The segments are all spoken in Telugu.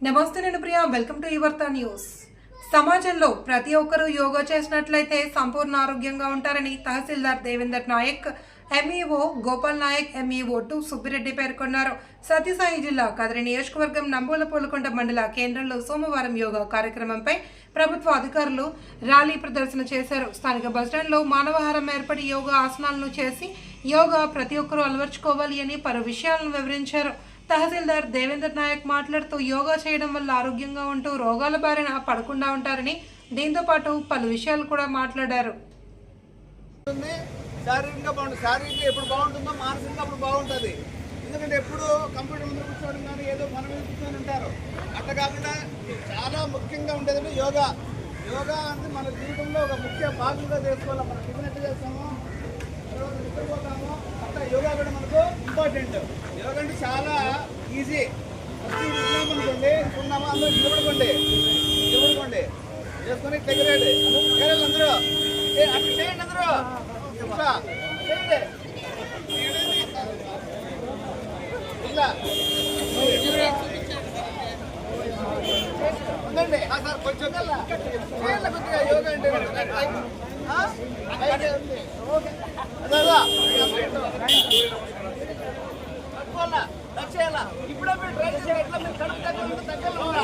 నమస్తే నేను ప్రియా. వెల్కమ్ టు యువర్త న్యూస్ సమాజంలో ప్రతి ఒక్కరూ యోగా చేసినట్లయితే సంపూర్ణ ఆరోగ్యంగా ఉంటారని tahsildar Devender Nayak MEO Gopal Nayak MEO two Subbireddy పేర్కొన్నారు. సత్యసాయి జిల్లా కదిరి నియోజకవర్గం నంబూల పూలకొండ మండల కేంద్రంలో సోమవారం యోగా కార్యక్రమంపై ప్రభుత్వ అధికారులు ర్యాలీ ప్రదర్శన చేశారు. స్థానిక బస్టాండ్లో మానవహారం ఏర్పడి యోగా ఆసనాలను చేసి యోగా ప్రతి ఒక్కరూ అలవర్చుకోవాలి అని పలు విషయాలను వివరించారు. తహసీల్దార్ దేవేందర్ నాయక్ మాట్లాడుతూ యోగా చేయడం వల్ల ఆరోగ్యంగా ఉంటూ రోగాల బారిన పడకుండా ఉంటారని దీంతో పాటు పలు విషయాలు కూడా మాట్లాడారు. శారీరకంగా బాగుంటుంది. శారీరకంగా ఎప్పుడు బాగుంటుందో మానసికంగా అప్పుడు బాగుంటుంది. ఎందుకంటే ఎప్పుడు కంప్యూటర్ ముందు కూర్చోవడం కానీ ఏదో మన మీద కూర్చొని ఉంటారు. అట్లా కాకుండా చాలా ముఖ్యంగా ఉండేదంటే యోగా. యోగా అంటే మన జీవితంలో ఒక ముఖ్య భాగంగా చేసుకోవాలి. మనం టిఫిన్ చేస్తాము. తర్వాత నిద్రపోతాము. అట్లా యోగా కూడా మనకు ఇంపార్టెంట్ యోగా అంటే చాలా ఈజీ ఫస్ట్ ఇది ఉన్నామనుకోండి ఉన్నామా? అందరూ నిలబడుకోండి. నిలబడుకోండి. చేసుకొని ఇట్లా అందరూ ఏ, అట్లా చేయండి అందరూ ఇట్లా చేయండి ఇట్లా ఉందండి ఆ, సార్ కొంచెం చేయాలి కొద్దిగా యోగా అంటే ఆ? అయితే ఉంది. ఓకే. అదే, అదే. పట్టుకోవాలా టచ్ చేయాలా ఇప్పుడే మీరు ట్రై చేసి ఎట్లా మీరు కడుపు దగ్గర ఉంటే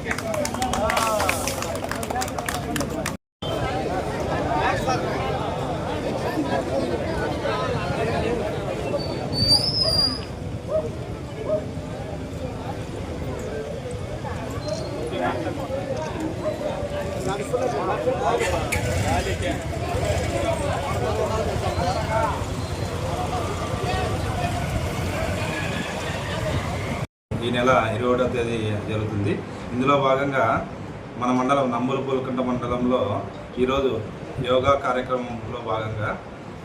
ఈ నెల ఇరవై ఒకటో తేదీ జరుగుతుంది. ఇందులో భాగంగా మన మండలం నంబూరు పూలకుంట మండలంలో ఈరోజు యోగా కార్యక్రమంలో భాగంగా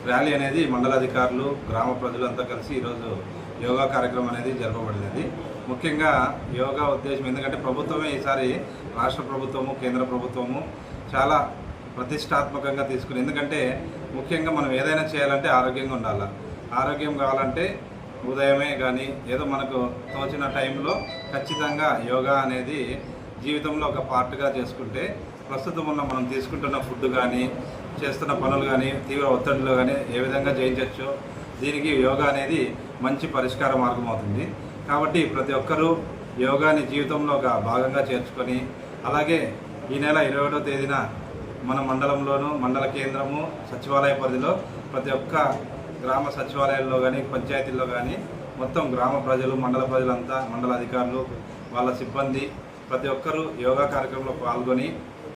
ర్యాలీ అనేది మండలాధికారులు గ్రామ ప్రజలంతా కలిసి ఈరోజు యోగా కార్యక్రమం అనేది జరపబడినది. ముఖ్యంగా యోగా ఉద్దేశం ఎందుకంటే ప్రభుత్వమే ఈసారి రాష్ట్ర ప్రభుత్వము కేంద్ర ప్రభుత్వము చాలా ప్రతిష్టాత్మకంగా తీసుకుని ఎందుకంటే ముఖ్యంగా మనం ఏదైనా చేయాలంటే ఆరోగ్యంగా ఉండాలి. ఆరోగ్యం కావాలంటే ఉదయమే కానీ ఏదో మనకు తోచిన టైంలో ఖచ్చితంగా యోగా అనేది జీవితంలో ఒక పార్ట్గా చేసుకుంటే ప్రస్తుతం ఉన్న మనం తీసుకుంటున్న ఫుడ్ కానీ చేస్తున్న పనులు కానీ తీవ్ర ఒత్తిడిలో కానీ ఏ విధంగా జయించవచ్చో దీనికి యోగా అనేది మంచి పరిష్కార మార్గం అవుతుంది. కాబట్టి ప్రతి ఒక్కరూ యోగాని జీవితంలో ఒక భాగంగా చేర్చుకొని అలాగే ఈ నెల ఇరవై ఒకటో తేదీన మన మండలంలోను మండల కేంద్రము సచివాలయ పరిధిలో ప్రతి ఒక్క గ్రామ సచివాలయాల్లో కానీ పంచాయతీల్లో కానీ మొత్తం గ్రామ ప్రజలు మండల ప్రజలంతా మండల అధికారులు వాళ్ళ సిబ్బంది ప్రతి ఒక్కరూ యోగా కార్యక్రమంలో పాల్గొని